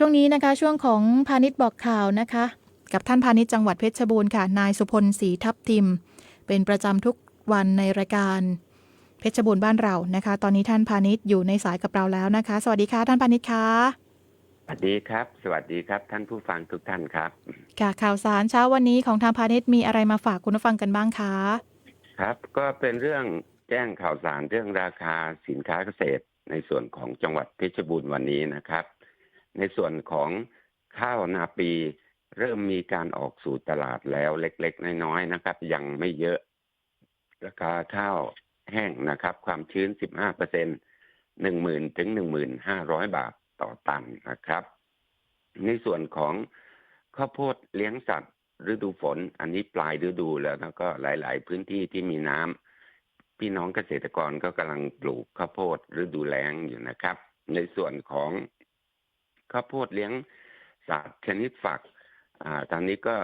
ช่วงนี้นะคะช่วงของพาณิชย์บอกข่าวนะคะ กับท่านพาณิชย์จังหวัดเพชรบูรณ์ค่ะนายสุพลศรีทับทิม เป็นประจำทุกวันในรายการเพชรบูรณ์บ้านเรานะคะ ตอนนี้ท่านพาณิชย์อยู่ในสายกับเราแล้วนะคะ สวัสดีค่ะท่านพาณิชย์คะสวัสดีครับ สวัสดีครับ ท่านผู้ฟังทุกท่านครับค่ะข่าวสารเช้าวันนี้ของทางพาณิชย์มีอะไรมาฝากคุณผู้ฟังกันบ้างคะครับ ก็เป็นเรื่องแจ้งข่าวสารเรื่องราคาสินค้าเกษตรในส่วนของจังหวัดเพชรบูรณ์วันนี้นะครับ ในส่วนของข้าวนาปี เริ่มมีการออกสู่ตลาดแล้วเล็กๆ น้อยๆนะครับ ยังไม่เยอะ ราคาข้าวแห้งนะครับ ความชื้น 15เปอร์เซ็นหนึ่งหมื่นถึงหนึ่งหมื่นห้าร้อยบาทต่อตันนะครับ ในส่วนของข้าวโพดเลี้ยงสัตว์ฤดูฝน อันนี้ปลายฤดูแล้วแล้วก็หลาย ๆ พื้นที่ที่มีน้ำพี่น้องเกษตรกรก็กำลังปลูกข้าวโพดฤดูแล้งอยู่นะครับ ในส่วนของ ข้าวโพดเลี้ยงสัตว์ชนิดฝัก อ่าตอนนี้ก็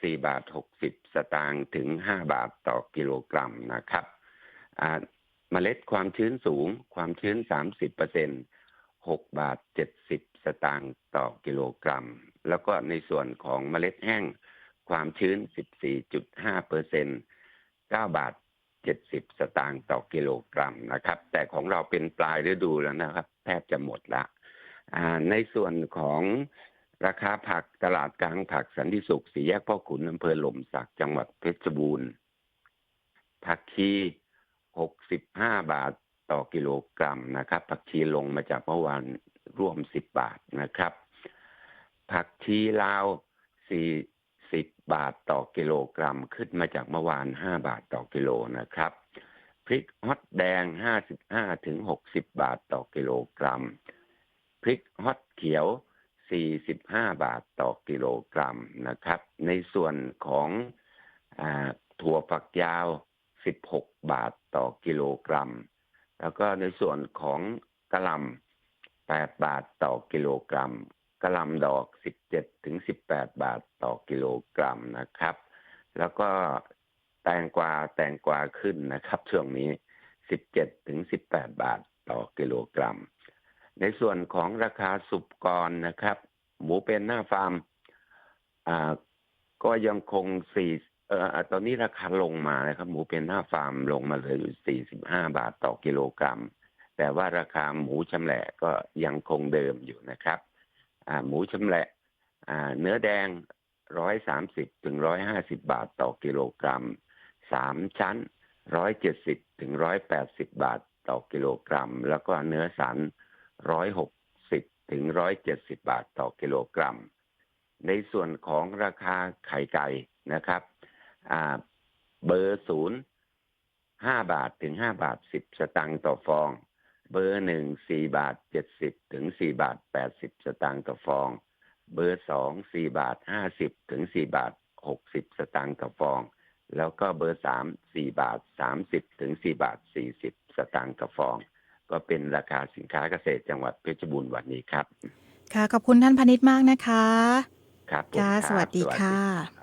สี่บาทหกสิบสตางค์ถึงห้าบาทต่อกิโลกรัมนะครับอ่าเมล็ดความชื้นสูง ความชื้นสามสิบเปอร์เซ็นหกบาทเจ็ดสิบสตางค์ต่อกิโลกรัม แล้วก็ในส่วนของเมล็ดแห้ง ความชื้นสิบสี่จุดห้าเปอร์เซ็นเก้าบาทเจ็ดสิบสตางค์ต่อกิโลกรัมนะครับ แต่ของเราเป็นปลายฤดูแล้วนะครับ แทบจะหมดละ ในส่วนของราคาผักตลาดกลางผักสันติสุขสี่แยกพ่อขุนอำเภอหล่มสักจังหวัดเพชรบูรณ์ผักชีหกสิบห้าบาทต่อกิโลกรัมนะครับ ผักชีลงมาจากเมื่อวานร่วมสิบบาทนะครับ ผักชีลาวสี่สิบบาทต่อกิโลกรัมขึ้นมาจากเมื่อวานห้าบาทต่อกิโลนะครับ พริกฮอตแดงห้าสิบห้าถึงหกสิบบาทต่อกิโลกรัม พริกฮอตเขียว 45 บาทต่อกิโลกรัมนะครับ ในส่วนของอถั่วฝักยาว 16 บาทต่อกิโลกรัม แล้วก็ในส่วนของกระลำ8บาทต่อกิโลกรัมกระลำดอก 17ถึง18 บาทต่อกิโลกรัมนะครับ แล้วก็แตงกวาแตงกวาขึ้นนะครับ ช่วงนี้ 17ถึง18 บาทต่อกิโลกรัม ในส่วนของราคาสุปกรนะครับ หมูเป็นหน้าฟาร์มอ่าก็ยังคงสี่เอ่อตอนนี้ราคาลงมานะครับ หมูเป็นหน้าฟาร์มลงมาเหลืออยู่สี่สิบห้าบาทต่อกิโลกรัม แต่ว่าราคาหมูชำแหละก็ยังคงเดิมอยู่นะครับ อ่า หมูชำแหละอ่า เนื้อแดงร้อยสามสิบถึงร้อยห้าสิบาทต่อกิโลกรัมสามชั้นร้อยเจ็ดสิบถึงร้อยแปดสิบาทต่อกิโลกรัม แล้วก็เนื้อสัน ร้อยหกสิบถึงร้อยเจ็ดสิบาทต่อกิโลกรัม ในส่วนของราคาไข่ไก่นะครับเบอร์ศูนย์ห้าบาทถึงห้าบาทสิบสตังค์ต่อฟอง เบอร์หนึ่งสี่บาทเจ็ดสิบถึงสี่บาทแปดสิบสตังค์ต่อฟอง เบอร์สองสี่บาทห้าสิบถึงสี่บาทหกสิบสตังค์ต่อฟอง แล้วก็เบอร์สามสี่บาทสามสิบถึงสี่บาทสี่สิบสตังค์ต่อฟอง ก็เป็นราคาสินค้าเกษตรจังหวัดเพชรบูรณ์วันนี้ครับ ค่ะ ขอบคุณท่านพาณิชย์มากนะคะ ครับผมค่ะรับสวัสดีสวัสค่ะดี